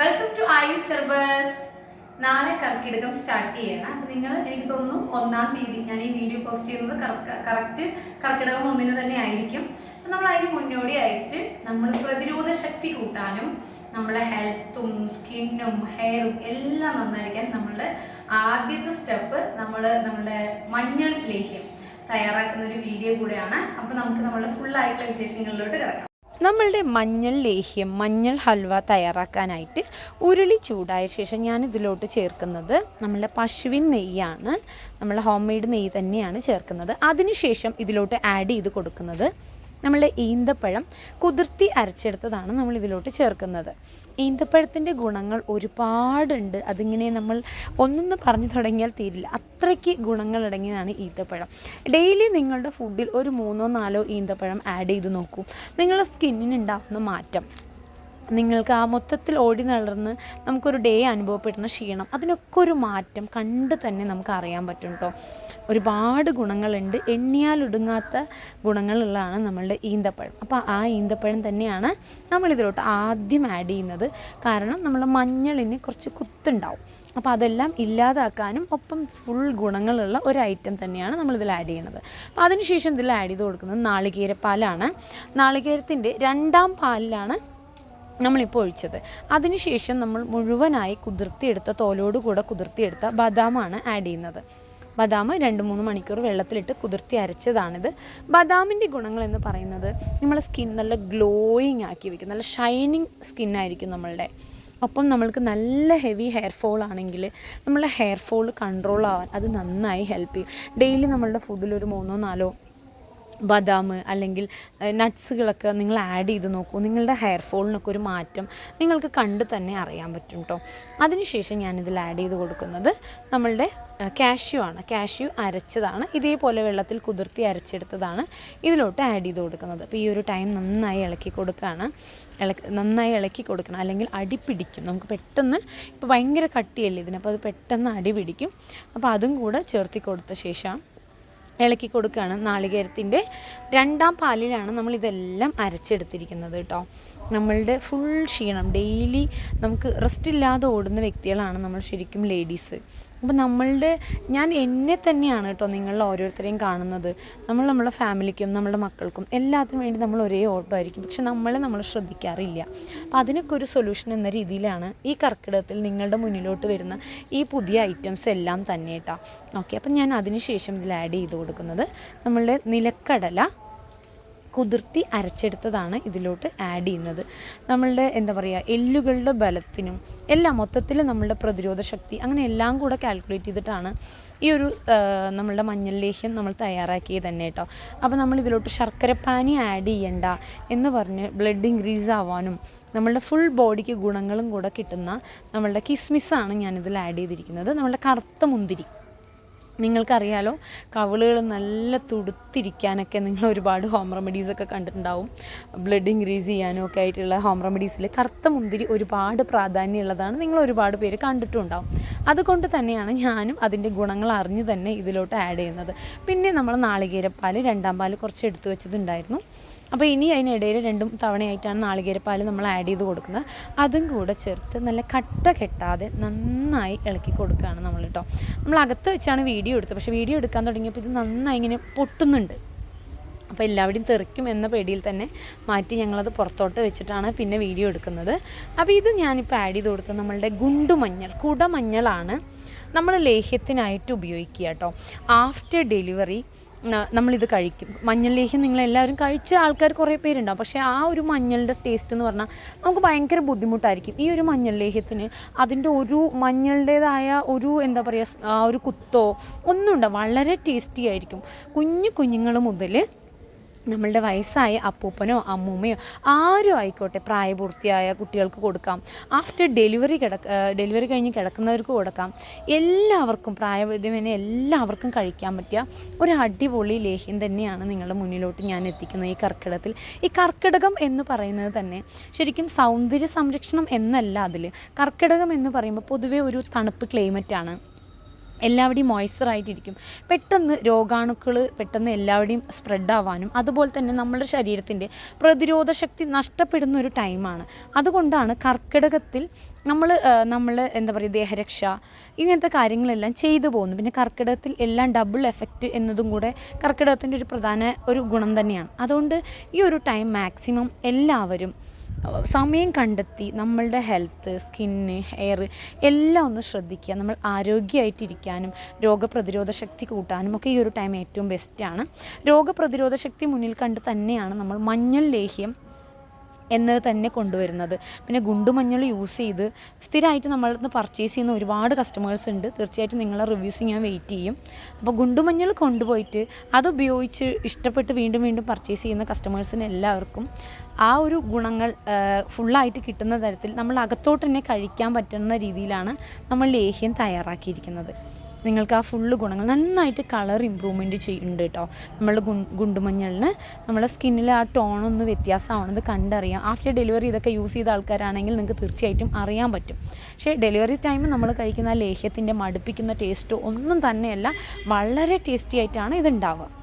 Welcome to ആയു സെർബേഴ്സ് നാളെ കർക്കിടകം start ചെയ്യണം. അപ്പൊ നിങ്ങൾ എനിക്ക് തോന്നുന്നു ഒന്നാം തീയതി ഞാൻ ഈ വീഡിയോ പോസ്റ്റ് ചെയ്യുന്നത് കറക്റ്റ് കർക്കിടകം ഒന്നിന് തന്നെ ആയിരിക്കും. അപ്പൊ നമ്മൾ അതിന് മുന്നോടിയായിട്ട് നമ്മൾ പ്രതിരോധ ശക്തി കൂട്ടാനും നമ്മളെ ഹെൽത്തും സ്കിന്നും ഹെയറും എല്ലാം നന്നായിരിക്കാൻ നമ്മളുടെ ആദ്യത്തെ സ്റ്റെപ്പ് നമ്മൾ നമ്മുടെ മഞ്ഞൾ ലേഹ്യം തയ്യാറാക്കുന്ന ഒരു വീഡിയോ കൂടെയാണ്. അപ്പൊ നമുക്ക് നമ്മളുടെ ഫുൾ ആയിട്ടുള്ള വിശേഷങ്ങളിലോട്ട് കിടക്കാം. നമ്മളുടെ മഞ്ഞൾ ലേഹ്യം മഞ്ഞൾ ഹൽവ തയ്യാറാക്കാനായിട്ട് ഉരുളി ചൂടായ ശേഷം ഞാൻ ഇതിലോട്ട് ചേർക്കുന്നത് നമ്മളുടെ പശുവിൻ നെയ്യാണ്. നമ്മൾ ഹോം മെയ്ഡ് നെയ്യ് തന്നെയാണ് ചേർക്കുന്നത്. അതിനുശേഷം ഇതിലോട്ട് ആഡ് ചെയ്ത് കൊടുക്കുന്നത് നമ്മളുടെ ഈന്തപ്പഴം കുതിർത്തി അരച്ചെടുത്തതാണ് നമ്മൾ ഇതിലോട്ട് ചേർക്കുന്നത്. ഈന്തപ്പഴത്തിന്റെ ഗുണങ്ങൾ ഒരുപാടുണ്ട്. അതിങ്ങനെ നമ്മൾ ഒന്നൊന്ന് പറഞ്ഞു തുടങ്ങിയാൽ തീരില്ല. അത്രയ്ക്ക് ഗുണങ്ങൾ അടങ്ങിയതാണ് ഈന്തപ്പഴം. ഡെയിലി നിങ്ങളുടെ ഫുഡിൽ ഒരു മൂന്നോ നാലോ ഈന്തപ്പഴം ആഡ് ചെയ്ത് നോക്കൂ. നിങ്ങളുടെ സ്കിന്നിന് ഉണ്ടാകുന്ന മാറ്റം. നിങ്ങൾക്ക് ആ മൊത്തത്തിൽ ഓടി നടന്ന് നമുക്കൊരു ഡേ അനുഭവപ്പെടുന്ന ക്ഷീണം. അതിനൊക്കെ ഒരു മാറ്റം കണ്ട് തന്നെ നമുക്ക് അറിയാൻ പറ്റും കേട്ടോ ഒരുപാട് ഗുണങ്ങളുണ്ട്. എണ്ണിയാൽ ഒടുങ്ങാത്ത ഗുണങ്ങളുള്ളതാണ് നമ്മളുടെ ഈന്തപ്പഴം. അപ്പോൾ ആ ഈന്തപ്പഴം തന്നെയാണ് നമ്മളിതിലോട്ട് ആദ്യം ആഡ് ചെയ്യുന്നത്. കാരണം നമ്മൾ മഞ്ഞളിന് കുറച്ച് കുത്തുണ്ടാവും. അപ്പോൾ അതെല്ലാം ഇല്ലാതാക്കാനും ഒപ്പം ഫുൾ ഗുണങ്ങളുള്ള ഒരു ഐറ്റം തന്നെയാണ് നമ്മളിതിൽ ആഡ് ചെയ്യുന്നത്. അപ്പോൾ അതിനുശേഷം ഇതിൽ ആഡ് ചെയ്ത് കൊടുക്കുന്നത് നാളികേരപ്പാലാണ്. നാളികേരത്തിന്റെ രണ്ടാം പാലിലാണ് നമ്മളിപ്പോൾ ഒഴിച്ചത്. അതിനുശേഷം നമ്മൾ മുഴുവനായി കുതിർത്തിയെടുത്ത തോലോടുകൂടെ കുതിർത്തിയെടുത്ത ബദാമാണ് ആഡ് ചെയ്യുന്നത്. ബദാം രണ്ട് മൂന്ന് മണിക്കൂർ വെള്ളത്തിലിട്ട് കുതിർത്തി അരച്ചതാണിത്. ബദാമിന്റെ ഗുണങ്ങൾ എന്ന് പറയുന്നത് നമ്മളെ സ്കിൻ നല്ല ഗ്ലോയിങ് ആക്കി വെക്കും. നല്ല ഷൈനിങ് സ്കിന്നായിരിക്കും നമ്മളുടെ. ഒപ്പം നമ്മൾക്ക് നല്ല ഹെവി ഹെയർ ഫോൾ ആണെങ്കിൽ നമ്മളുടെ ഹെയർ ഫോൾ കൺട്രോൾ ആവാൻ അത് നന്നായി ഹെൽപ്പ് ചെയ്യും. ഡെയിലി നമ്മളുടെ ഫുഡിൽ ഒരു മൂന്നോ നാലോ ബദാം അല്ലെങ്കിൽ നട്ട്സുകളൊക്കെ നിങ്ങൾ ആഡ് ചെയ്ത് നോക്കൂ. നിങ്ങളുടെ ഹെയർ ഫോളിനൊക്കെ ഒരു മാറ്റം നിങ്ങൾക്ക് കണ്ട് തന്നെ അറിയാൻ പറ്റും കേട്ടോ അതിനുശേഷം ഞാനിതിൽ ആഡ് ചെയ്ത് കൊടുക്കുന്നത് നമ്മളുടെ കാഷ്യൂ ആണ്. കാഷ്യൂ അരച്ചതാണ്. ഇതേപോലെ വെള്ളത്തിൽ കുതിർത്തി അരച്ചെടുത്തതാണ്. ഇതിലോട്ട് ആഡ് ചെയ്ത് കൊടുക്കുന്നത്. അപ്പോൾ ഈ ഒരു ടൈം നന്നായി ഇളക്കി കൊടുക്കുകയാണ് ഇളക്കി നന്നായി ഇളക്കി കൊടുക്കണം. അല്ലെങ്കിൽ അടി പിടിക്കും. നമുക്ക് പെട്ടെന്ന് ഇപ്പോൾ ഭയങ്കര കട്ടിയല്ലേ ഇതിനപ്പോൾ അത് പെട്ടെന്ന് അടി പിടിക്കും. അപ്പോൾ അതും കൂടെ ചേർത്തി കൊടുത്ത ശേഷം ഇളക്കി കൊടുക്കുകയാണ് നാളികേരത്തിന്റെ രണ്ടാം പാലിലാണ് നമ്മൾ ഇതെല്ലാം അരച്ചെടുത്തിരിക്കുന്നത് കേട്ടോ. നമ്മളുടെ ഫുൾ ക്ഷീണം. ഡെയിലി നമുക്ക് റെസ്റ്റ് ഇല്ലാതെ ഓടുന്ന വ്യക്തികളാണ് നമ്മൾ ശരിക്കും ലേഡീസ് അപ്പോൾ നമ്മളുടെ ഞാൻ എന്നെ തന്നെയാണ് കേട്ടോ നിങ്ങളിൽ ഓരോരുത്തരെയും കാണുന്നത്. നമ്മൾ നമ്മുടെ ഫാമിലിക്കും നമ്മുടെ മക്കൾക്കും എല്ലാത്തിനും വേണ്ടി നമ്മൾ ഒരേ ഓട്ടോ ആയിരിക്കും. പക്ഷെ നമ്മളെ നമ്മൾ ശ്രദ്ധിക്കാറില്ല. അപ്പോൾ അതിനൊക്കെ ഒരു സൊല്യൂഷൻ എന്ന രീതിയിലാണ് ഈ കർക്കിടകത്തിൽ നിങ്ങളുടെ മുന്നിലോട്ട് വരുന്ന ഈ പുതിയ ഐറ്റംസ് എല്ലാം തന്നെ കേട്ടോ. ഓക്കെ അപ്പം ഞാൻ അതിന് ശേഷം ഇതിൽ ആഡ് ചെയ്ത് കൊടുക്കുന്നത് നമ്മളുടെ നിലക്കടല കുതിർത്തി അരച്ചെടുത്തതാണ് ഇതിലോട്ട് ആഡ് ചെയ്യുന്നത്. നമ്മളുടെ എന്താ പറയുക എല്ലുകളുടെ ബലത്തിനും എല്ലാം മൊത്തത്തിൽ നമ്മളുടെ പ്രതിരോധ ശക്തി അങ്ങനെ എല്ലാം കൂടെ കാൽക്കുലേറ്റ് ചെയ്തിട്ടാണ് ഈ ഒരു നമ്മളുടെ മഞ്ഞൾ ലേഹ്യം നമ്മൾ തയ്യാറാക്കിയത് തന്നെ കേട്ടോ. അപ്പോൾ നമ്മൾ ഇതിലോട്ട് ശർക്കരപ്പാനി ആഡ് ചെയ്യണ്ട എന്ന് പറഞ്ഞ് ബ്ലഡ് ഇൻക്രീസ് ആവാനും നമ്മളുടെ ഫുൾ ബോഡിക്ക് ഗുണങ്ങളും കൂടെ കിട്ടുന്ന നമ്മളുടെ കിസ്മിസാണ് ഞാനിതിൽ ആഡ് ചെയ്തിരിക്കുന്നത്. നമ്മളുടെ കറുത്ത മുന്തിരി. നിങ്ങൾക്കറിയാലോ കവിളുകൾ നല്ല തുടുത്തിരിക്കാനൊക്കെ നിങ്ങൾ ഒരുപാട് ഹോം റെമഡീസൊക്കെ കണ്ടിട്ടുണ്ടാവും. ബ്ലഡ് ഇൻക്രീസ് ചെയ്യാനും ഒക്കെ ആയിട്ടുള്ള ഹോം റെമഡീസിൽ കറുത്ത മുന്തിരി ഒരുപാട് പ്രാധാന്യമുള്ളതാണ്. നിങ്ങൾ ഒരുപാട് പേര് കണ്ടിട്ടുണ്ടാവും. അതുകൊണ്ട് തന്നെയാണ് ഞാനും അതിന്റെ ഗുണങ്ങൾ അറിഞ്ഞ് തന്നെ ഇതിലോട്ട് ആഡ് ചെയ്യുന്നത്. പിന്നെ നമ്മൾ നാളികേരപ്പാൽ രണ്ടാം പാൽ കുറച്ച് എടുത്തു വെച്ചതുണ്ടായിരുന്നു. അപ്പോൾ ഇനി അതിനിടയിൽ രണ്ടും തവണയായിട്ടാണ് നാളികേരപ്പാൽ നമ്മൾ ആഡ് ചെയ്ത് കൊടുക്കുന്നത്. അതും കൂടെ ചേർത്ത് നല്ല കട്ട കെട്ടാതെ നന്നായി ഇളക്കി കൊടുക്കുകയാണ് നമ്മൾ കേട്ടോ നമ്മൾ അകത്ത് വെച്ചാണ് വീഡിയോ എടുത്തത്. പക്ഷേ വീഡിയോ എടുക്കാൻ തുടങ്ങിയപ്പോൾ ഇത് നന്നായി ഇങ്ങനെ പൊട്ടുന്നുണ്ട്. അപ്പോൾ എല്ലാവരും തെറിക്കും എന്ന പേടിയിൽ തന്നെ മാറ്റി ഞങ്ങളത് പുറത്തോട്ട് വെച്ചിട്ടാണ് പിന്നെ വീഡിയോ എടുക്കുന്നത്. അപ്പോൾ ഇത് ഞാനിപ്പോൾ ആഡ് ചെയ്ത് കൊടുത്തത് നമ്മളുടെ ഗുണ്ടുമഞ്ഞൾ കുടമഞ്ഞളാണ്. നമ്മൾ ലേഹ്യത്തിനായിട്ട് ഉപയോഗിക്കുക കേട്ടോ ആഫ്റ്റർ ഡെലിവറി നമ്മളിത് കഴിക്കും. മഞ്ഞൾ ലേഹ്യം നിങ്ങളെല്ലാവരും കഴിച്ച ആൾക്കാർ കുറേ പേരുണ്ടാവും. പക്ഷേ ആ ഒരു മഞ്ഞളുടെ ടേസ്റ്റ് എന്ന് പറഞ്ഞാൽ നമുക്ക് ഭയങ്കര ബുദ്ധിമുട്ടായിരിക്കും. ഈ ഒരു മഞ്ഞൾ ലേഹ്യത്തിന് അതിന്റെ ഒരു മഞ്ഞളുടേതായ ഒരു എന്താ പറയുക ഒരു കുത്തോ ഒന്നും ഉണ്ടാവും വളരെ ടേസ്റ്റി ആയിരിക്കും. കുഞ്ഞു കുഞ്ഞുങ്ങൾ മുതൽ നമ്മളുടെ വയസ്സായ അപ്പൂപ്പനോ അമ്മൂമ്മയോ ആരും ആയിക്കോട്ടെ പ്രായപൂർത്തിയായ കുട്ടികൾക്ക് കൊടുക്കാം. ആഫ്റ്റർ ഡെലിവറി കിടക്ക ഡെലിവറി കഴിഞ്ഞ് കിടക്കുന്നവർക്ക് കൊടുക്കാം. എല്ലാവർക്കും പ്രായവൈദ്യമേനെ എല്ലാവർക്കും കഴിക്കാൻ പറ്റിയ ഒരു അടിപൊളി ലേഹ്യം തന്നെയാണ് നിങ്ങളുടെ മുന്നിലോട്ട് ഞാൻ എത്തിക്കുന്നത് ഈ കർക്കിടകത്തിൽ. ഈ കർക്കിടകം എന്ന് പറയുന്നത് തന്നെ ശരിക്കും സൗന്ദര്യ സംരക്ഷണം എന്നല്ല അതിൽ കർക്കിടകം എന്ന് പറയുമ്പോൾ പൊതുവേ ഒരു തണുപ്പ് ക്ലൈമറ്റാണ് എല്ലാവിടെയും മോയ്സ്ചറായിട്ടിരിക്കും പെട്ടെന്ന് രോഗാണുക്കൾ പെട്ടെന്ന് എല്ലാവിടെയും സ്പ്രെഡ് ആവാനും അതുപോലെ തന്നെ നമ്മുടെ ശരീരത്തിന്റെ പ്രതിരോധ ശക്തി നഷ്ടപ്പെടുന്ന ഒരു ടൈമാണ് അതുകൊണ്ടാണ് കർക്കിടകത്തിൽ നമ്മൾ നമ്മൾ എന്താ പറയുക ദേഹരക്ഷ ഇങ്ങനത്തെ കാര്യങ്ങളെല്ലാം ചെയ്തു പോകുന്നു പിന്നെ കർക്കിടകത്തിൽ എല്ലാം ഡബിൾ എഫക്റ്റ് എന്നതും കൂടെ കർക്കിടകത്തിന്റെ ഒരു പ്രധാന ഒരു ഗുണം തന്നെയാണ്. അതുകൊണ്ട് ഈ ഒരു ടൈം മാക്സിമം എല്ലാവരും സമയം കണ്ടെത്തി നമ്മളുടെ ഹെൽത്ത് സ്കിന്ന് ഹെയർ എല്ലാം ഒന്ന് ശ്രദ്ധിക്കുക. നമ്മൾ ആരോഗ്യമായിട്ടിരിക്കാനും രോഗപ്രതിരോധ ശക്തി കൂട്ടാനും ഒക്കെ ഈ ഒരു ടൈം ഏറ്റവും ബെസ്റ്റാണ് രോഗപ്രതിരോധ ശക്തി മുന്നിൽ കണ്ട് തന്നെയാണ് നമ്മൾ മഞ്ഞൾ ലേഹ്യം എന്നത് തന്നെ കൊണ്ടുവരുന്നത്. പിന്നെ ഗുണ്ടുമഞ്ഞൾ യൂസ് ചെയ്ത് സ്ഥിരമായിട്ട് നമ്മളിൽ നിന്ന് പർച്ചേസ് ചെയ്യുന്ന ഒരുപാട് കസ്റ്റമേഴ്സ് ഉണ്ട്. തീർച്ചയായിട്ടും നിങ്ങളെ റിവ്യൂസ് ഞാൻ വെയിറ്റ് ചെയ്യും. അപ്പോൾ ഗുണ്ടുമഞ്ഞൾ കൊണ്ടുപോയിട്ട് അത് ഉപയോഗിച്ച് ഇഷ്ടപ്പെട്ട് വീണ്ടും വീണ്ടും പർച്ചേസ് ചെയ്യുന്ന കസ്റ്റമേഴ്സിന് എല്ലാവർക്കും ആ ഒരു ഗുണങ്ങൾ ഫുള്ളായിട്ട് കിട്ടുന്ന തരത്തിൽ നമ്മൾ അകത്തോട്ട് തന്നെ കഴിക്കാൻ പറ്റുന്ന രീതിയിലാണ് നമ്മൾ ലേഹ്യം തയ്യാറാക്കിയിരിക്കുന്നത്. നിങ്ങൾക്ക് ആ ഫുള്ള് ഗുണങ്ങൾ നന്നായിട്ട് കളർ ഇമ്പ്രൂവ്മെന്റ് ചെയ്യുന്നുണ്ട് കേട്ടോ നമ്മളുടെ ഗുണ്ടുമഞ്ഞളിന് നമ്മളെ സ്കിന്നിൽ ആ ടോണൊന്ന് വ്യത്യാസമാണെന്ന് കണ്ടറിയാം. ആഫ്റ്റർ ഡെലിവറി ഇതൊക്കെ യൂസ് ചെയ്ത ആൾക്കാരാണെങ്കിൽ നിങ്ങൾക്ക് തീർച്ചയായിട്ടും അറിയാൻ പറ്റും. പക്ഷേ ഡെലിവറി ടൈം നമ്മൾ കഴിക്കുന്ന ലേഹ്യത്തിന്റെ മടുപ്പിക്കുന്ന ടേസ്റ്റോ ഒന്നും തന്നെയല്ല. വളരെ ടേസ്റ്റി ആയിട്ടാണ് ഇതുണ്ടാവുക.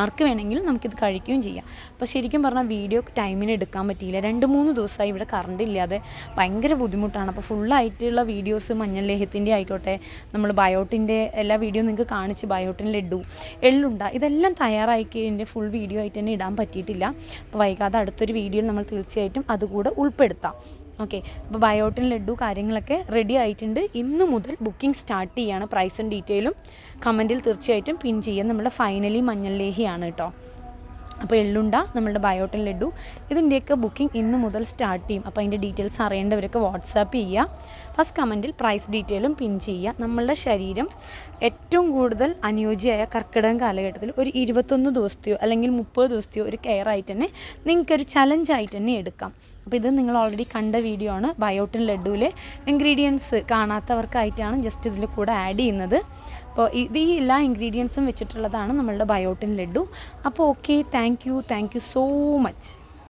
ആർക്ക് വേണമെങ്കിലും നമുക്കിത് കഴിക്കുകയും ചെയ്യാം. അപ്പോൾ ശരിക്കും പറഞ്ഞാൽ വീഡിയോ ടൈമിന് എടുക്കാൻ പറ്റിയില്ല. രണ്ട് മൂന്ന് ദിവസമായി ഇവിടെ കറണ്ട് ഇല്ലാതെ ഭയങ്കര ബുദ്ധിമുട്ടാണ്. അപ്പോൾ ഫുള്ളായിട്ടുള്ള വീഡിയോസ് മഞ്ഞൾ ലേഹ്യത്തിന്റെ ആയിക്കോട്ടെ നമ്മൾ ബയോട്ടിന്റെ എല്ലാ വീഡിയോ നിങ്ങൾക്ക് കാണിച്ച് ബയോട്ടിൻ ലഡു എള്ളുണ്ട ഇതെല്ലാം തയ്യാറാക്കിയതിന്റെ ഫുൾ വീഡിയോ ആയിട്ട് തന്നെ ഇടാൻ പറ്റിയിട്ടില്ല. അപ്പോൾ വൈകാതെ അടുത്തൊരു വീഡിയോയിൽ നമ്മൾ തീർച്ചയായിട്ടും അതുകൂടെ ഉൾപ്പെടുത്താം. ഓക്കെ അപ്പോൾ ബയോട്ടിൻ ലഡു കാര്യങ്ങളൊക്കെ റെഡി ആയിട്ടുണ്ട്. ഇന്ന് മുതൽ ബുക്കിംഗ് സ്റ്റാർട്ട് ചെയ്യുകയാണ് പ്രൈസും ഡീറ്റെയിലും കമന്റിൽ തീർച്ചയായിട്ടും പിൻ ചെയ്യാൻ. നമ്മുടെ ഫൈനലി മഞ്ഞൾ ലേഹിയാണ് കേട്ടോ. അപ്പോൾ എള്ളുണ്ട നമ്മളുടെ ബയോട്ടിൻ ലഡു. ഇതിന്റെയൊക്കെ ബുക്കിംഗ് ഇന്ന് മുതൽ സ്റ്റാർട്ട് ചെയ്യും. അപ്പോൾ അതിന്റെ ഡീറ്റെയിൽസ് അറിയേണ്ടവരൊക്കെ വാട്സാപ്പ് ചെയ്യുക. ഫസ്റ്റ് കമന്റിൽ പ്രൈസ് ഡീറ്റെയിലും പിൻ ചെയ്യുക. നമ്മളുടെ ശരീരം ഏറ്റവും കൂടുതൽ അനുയോജ്യമായ കർക്കിടകം കാലഘട്ടത്തിൽ ഒരു ഇരുപത്തൊന്ന് ദിവസത്തെയോ അല്ലെങ്കിൽ മുപ്പത് ദിവസത്തെയോ ഒരു കെയർ ആയിട്ട് തന്നെ നിങ്ങൾക്കൊരു ചലഞ്ചായിട്ട് തന്നെ എടുക്കാം. അപ്പോൾ ഇത് നിങ്ങൾ ഓൾറെഡി കണ്ട വീഡിയോ ആണ്. ബയോട്ടിൻ ലഡുവിലെ ഇൻഗ്രീഡിയൻസ് കാണാത്തവർക്കായിട്ടാണ് ജസ്റ്റ് ഇതിൽ കൂടെ ആഡ് ചെയ്യുന്നത്. അപ്പോൾ ഇത് ഈ എല്ലാ ഇൻഗ്രീഡിയൻസും വെച്ചിട്ടുള്ളതാണ് നമ്മളുടെ ബയോട്ടിൻ ലഡു അപ്പോൾ okay thank you thank you so much